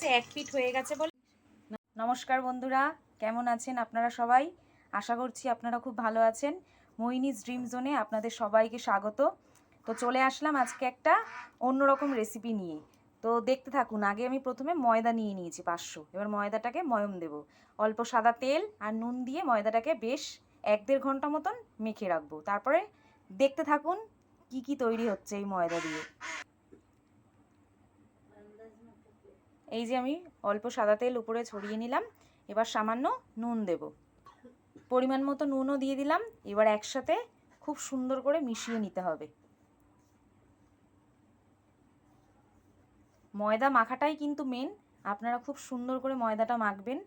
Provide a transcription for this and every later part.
গেছে এক ফিট হয়ে গেছে বলে। নমস্কার বন্ধুরা, কেমন আছেন আপনারা সবাই? আশা করছি আপনারা খুব ভালো আছেন। মোহিনীজ ড্রিম জোনে আপনাদের সবাইকে স্বাগত। তো চলে আসলাম আজকে একটা অন্যরকম রেসিপি নিয়ে। তো দেখতে থাকুন, আগে আমি প্রথমে ময়দা নিয়ে নিয়েছি পাঁচশো। এবার ময়দাটাকে ময়ম দেব। অল্প সাদা তেল আর নুন দিয়ে ময়দাটাকে বেশ এক দেড় ঘণ্টা মতন মেখে রাখব। তারপরে দেখতে থাকুন, কি কি তৈরি হচ্ছে এই ময়দা দিয়ে। এই যে আমি অল্প সাদা তেল উপরে ছড়িয়ে নিলাম, এবার সামান্য নুন দেব। পরিমাণ মতো নুনও দিয়ে দিলাম, এবার একসাথে খুব সুন্দর করে মিশিয়ে নিতে হবে। ময়দা মাখাটাই কিন্তু মেন আপনারা খুব সুন্দর করে ময়দাটা মাখবেন।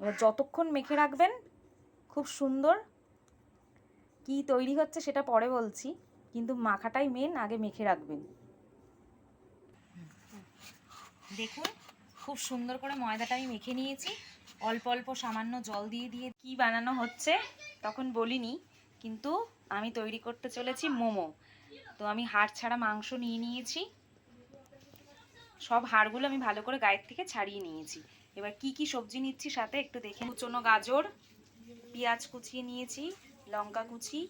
এবার যতক্ষণ মেখে রাখবেন, খুব সুন্দর কি তৈরি হচ্ছে সেটা পরে বলছি, কিন্তু মাখাটাই মেন আগে মেখে রাখবেন। দেখুন, খুব সুন্দর করে ময়দাটা আমি মেখে নিয়েছি। অল্প অল্প সামান্য জল দিয়ে দিয়ে কি বানানো হচ্ছে তখন বলিনি, কিন্তু আমি তৈরি করতে চলেছি মোমো। তো আমি হাড় ছাড়া মাংস নিয়ে নিয়েছি। সব হাড়গুলো আমি ভালো করে গায়ের থেকে ছাড়িয়ে নিয়েছি। এবার কি কি সবজি নিচ্ছি সাথে একটু দেখে কুচনো গাজর, পেঁয়াজ কুচিয়ে নিয়েছি, লঙ্কা কুচি,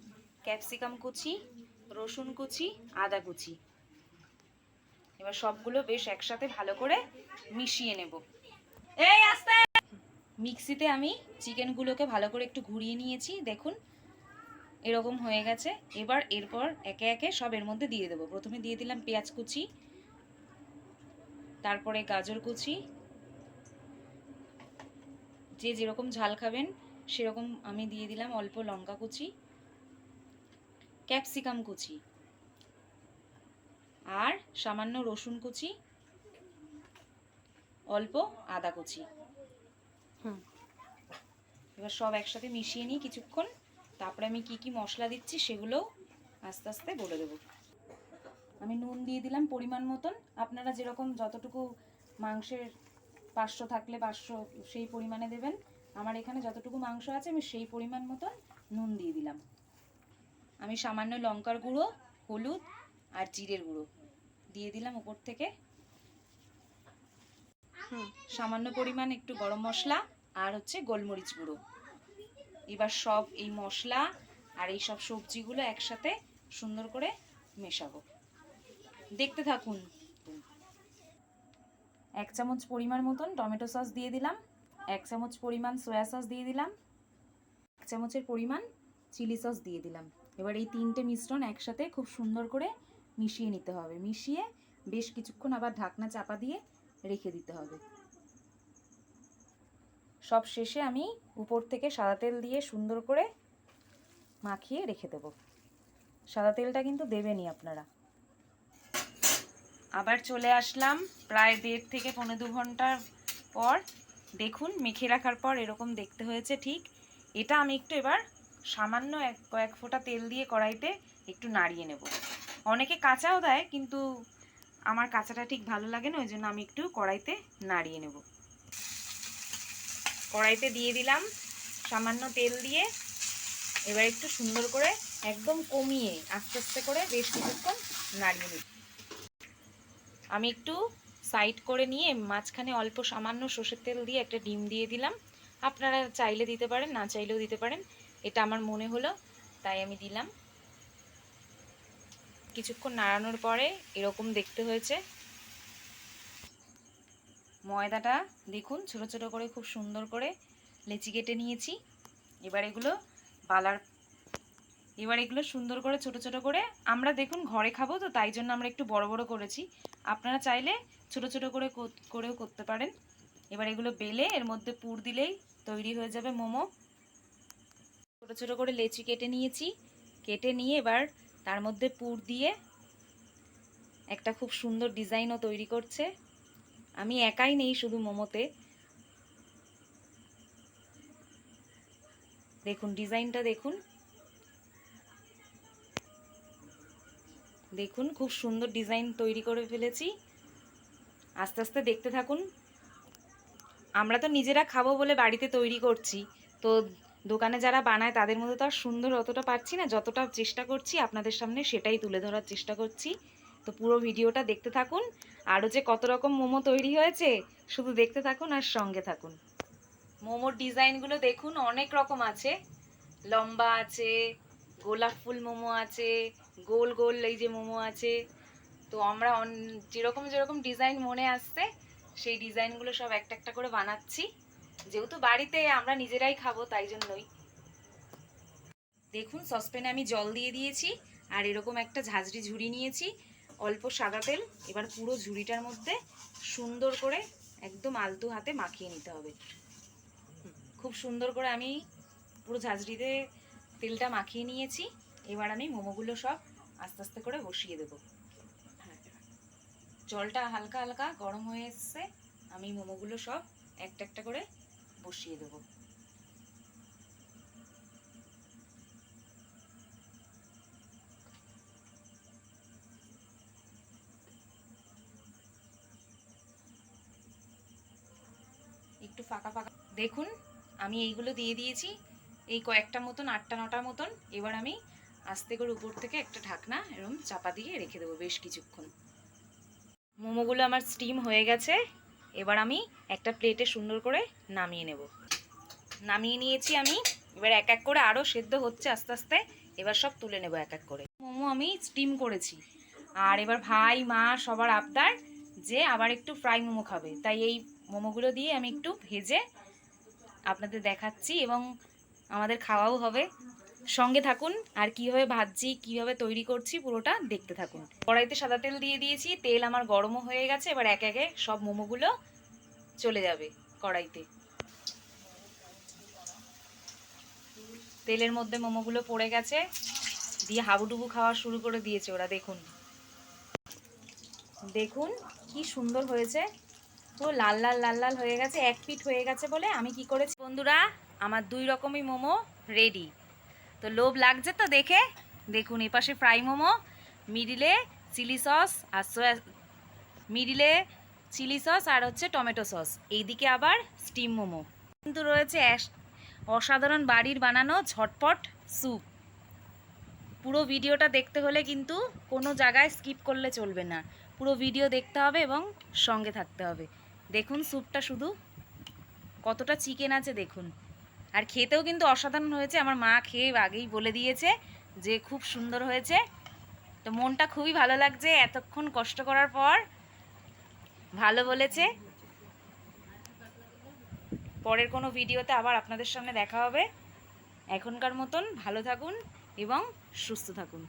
ক্যাপসিকাম কুচি, রসুন কুচি, আদা কুচি। এবার সবগুলো বেশ একসাথে ভালো করে মিশিয়ে নেব। এই আস্তে! মিক্সিতে আমি চিকেনগুলোকে ভালো করে একটু ঘুরিয়ে নিয়েছি দেখুন। এরকম হয়ে গেছে। এবার এরপর একে একে সব এর মধ্যে দিয়ে দেবো। প্রথমে দিয়ে দিলাম পেঁয়াজ কুচি তারপরে গাজর কুচি। যে যেরকম ঝাল খাবেন সেরকম আমি দিয়ে দিলাম অল্প লঙ্কা কুচি ক্যাপসিকাম কুচি। আর সামান্য রসুন কুচি অল্প আদা কুচি। এবার সব একসাথে মিশিয়ে নিই কিছুক্ষণ তারপরে আমি কি কি মশলা দিচ্ছি সেগুলোও আস্তে আস্তে বলে দেবো। আমি নুন দিয়ে দিলাম পরিমাণ মতন। আপনারা যেরকম যতটুকু মাংসের পাঁচশো থাকলে পাঁচশো সেই পরিমাণে দেবেন। আমার এখানে যতটুকু মাংস আছে আমি সেই পরিমাণ মতন নুন দিয়ে দিলাম। আমি সামান্য লঙ্কার গুঁড়ো হলুদ আর জিরের গুঁড়ো। দিয়ে দিলাম উপর থেকে। সামান্য পরিমাণ একটু গরম মশলা আর হচ্ছে গোলমরিচ গুঁড়ো। এবার সব এই মশলা আর এই সব সবজিগুলো একসাথে সুন্দর করে মেশাবো। দেখতে থাকুন। এক চামচ পরিমাণ মতন টমেটো সস দিয়ে দিলাম। এক চামচ পরিমাণ সয়া সস দিয়ে দিলাম। এক চামচের পরিমাণ চিলি সস দিয়ে দিলাম। এবার এই তিনটে মিশ্রণ একসাথে খুব সুন্দর করে মিশিয়ে নিতে হবে। মিশিয়ে বেশ কিছুক্ষণ আবার ঢাকনা চাপা দিয়ে রেখে দিতে হবে। সব শেষে আমি উপর থেকে সাদা তেল দিয়ে সুন্দর করে মাখিয়ে রেখে দেব। সাদা তেলটা কিন্তু দেবেনই আপনারা। আবার চলে আসলাম প্রায় দেড় থেকে পনেরো দু ঘণ্টার পর। দেখুন, মেখে রাখার পর এরকম দেখতে হয়েছে ঠিক। এটা আমি একটু এবার সামান্য এক কয়েক ফোঁটা তেল দিয়ে কড়াইতে একটু নাড়িয়ে নেব। অনেকে কাঁচাও দেয়, কিন্তু আমার কাঁচাটা ঠিক ভালো লাগে না, ওই জন্য আমি একটু কড়াইতে নাড়িয়ে নেব। কড়াইতে দিয়ে দিলাম সামান্য তেল দিয়ে। এবার একটু সুন্দর করে একদম কমিয়ে আস্তে আস্তে করে বেশ কিছুক্ষণ নাড়িয়ে নিই আমি একটু সাইড করে নিয়ে মাঝখানে অল্প সামান্য সর্ষের তেল দিয়ে একটা ডিম দিয়ে দিলাম। আপনারা চাইলে দিতে পারেন, না চাইলেও দিতে পারেন। এটা আমার মনে হলো, তাই আমি দিলাম। কিছুক্ষণ নাড়ানোর পরে এরকম দেখতে হয়েছে। ময়দাটা দেখুন, ছোট ছোট করে খুব সুন্দর করে লেচি কেটে নিয়েছি। এবার এগুলো বালার, এবার এগুলো সুন্দর করে ছোট ছোট করে আমরা দেখুন ঘরে খাব তো, তাই জন্য আমরা একটু বড় বড় করেছি। আপনারা চাইলে ছোট ছোট করে করেও করতে পারেন। এবার এগুলো বেলে এর মধ্যে পুর দিলেই তৈরি হয়ে যাবে মোমো। ছোট ছোট করে লেচি কেটে নিয়েছি। কেটে নিয়ে এবার তার মধ্যে পুর দিয়ে একটা খুব সুন্দর ডিজাইনও তৈরি করছে। আমি একাই নেই শুধু মোমোতে। দেখুন, ডিজাইনটা দেখুন। দেখুন, খুব সুন্দর ডিজাইন তৈরি করে ফেলেছি। আস্তে আস্তে দেখতে থাকুন। আমরা তো নিজেরা খাব বলে বাড়িতে তৈরি করছি। তো দোকানে যারা বানায়, তাদের মধ্যে তো আর সুন্দর অতটা পারছি না। যতটা চেষ্টা করছি, আপনাদের সামনে সেটাই তুলে ধরার চেষ্টা করছি। তো পুরো ভিডিওটা দেখতে থাকুন। আরও যে কত রকম মোমো তৈরি হয়েছে, শুধু দেখতে থাকুন আর সঙ্গে থাকুন। মোমোর ডিজাইনগুলো দেখুন, অনেক রকম আছে। লম্বা আছে, গোলাপ ফুল মোমো আছে, গোল গোল এই যে মোমো আছে। তো আমরা যেরকম যেরকম ডিজাইন মনে আসছে, সেই ডিজাইনগুলো সব একটা একটা করে বানাচ্ছি। যেহেতু বাড়িতে আমরা নিজেরাই খাব, তাই জন্যই। দেখুন, সসপ্যানে আমি জল দিয়ে দিয়েছি, আর এরকম একটা ঝাঁঝরি ঝুড়ি নিয়েছি, অল্প সাদা তেল। এবার পুরো ঝুড়িটার মধ্যে সুন্দর করে একদম আলতু হাতে মাখিয়ে নিতে হবে। খুব সুন্দর করে আমি পুরো ঝাঁঝরিতে তেলটা মাখিয়ে নিয়েছি। এবার আমি মোমোগুলো সব আস্তে আস্তে করে বসিয়ে দেবো। জলটা হালকা হালকা গরম হয়ে এসছে। আমি মোমোগুলো সব একটা একটা করে বসিয়ে দেবো। একটু ফাঁকা ফাঁকা। দেখুন, আমি এইগুলো দিয়ে দিয়েছি। এই কয়েকটা মতন, আটটা, নটা মতন। এবার আমি আস্তে করে উপর থেকে একটা ঢাকনা এরকম চাপা দিয়ে রেখে দেবো বেশ কিছুক্ষণ। মোমোগুলো আমার স্টিম হয়ে গেছে। এবার আমি একটা প্লেটে সুন্দর করে নামিয়ে নেব। নামিয়ে নিয়েছি আমি। এবার এক এক করে আরও সেদ্ধ হচ্ছে আস্তে আস্তে। এবার সব তুলে নেব এক এক করে। মোমো আমি স্টিম করেছি। আর এবার ভাই, মা সবার আবদার যে আবার একটু ফ্রাই মোমো খাবে। তাই এই মোমোগুলো দিয়ে আমি একটু ভেজে আপনাদের দেখাচ্ছি এবং আমাদের খাওয়াও হবে। সঙ্গে থাকুন, আর কীভাবে ভাজছি, কীভাবে তৈরি করছি, পুরোটা দেখতে থাকুন। কড়াইতে সাদা তেল দিয়ে দিয়েছি, তেল আমার গরমও হয়ে গেছে, এবার একে একে সব মোমোগুলো চলে যাবে কড়াইতে। তেলের মধ্যে মোমোগুলো পড়ে গেছে, দিয়ে হাবুডুবু খাওয়া শুরু করে দিয়েছে ওরা, দেখুন। দেখুন কি সুন্দর হয়েছে, পুরো লাল লাল লাল লাল হয়ে গেছে, এক পিঠ হয়ে গেছে বলে আমি কি করেছি। বন্ধুরা, আমার দুই রকমই মোমো রেডি। তো লোভ লাগছে তো দেখে। দেখুন এপাশে ফ্রাই মোমো মিডিলে চিলি সস আর সোয়া মিডিলে চিলি সস আর হচ্ছে টমেটো সস। এইদিকে আবার স্টিম মোমো। কিন্তু রয়েছে অসাধারণ বাড়ির বানানো ঝটপট স্যুপ। পুরো ভিডিওটা দেখতে হলে কিন্তু কোনো জায়গায় স্কিপ করলে চলবে না। পুরো ভিডিও দেখতে হবে এবং সঙ্গে থাকতে হবে। দেখুন, স্যুপটা শুধু কতটা চিকেন আছে দেখুন। আর খেতেও কিন্তু অসাধারণ হয়েছে। আমার মা খেয়ে আগেই বলে দিয়েছে যে খুব সুন্দর হয়েছে। তো মনটা খুবই ভালো লাগছে, এতক্ষণ কষ্ট করার পর ভালো বলেছে। পরের কোনো ভিডিওতে আবার আপনাদের সামনে দেখা হবে। এখনকার মতন ভালো থাকুন এবং সুস্থ থাকুন।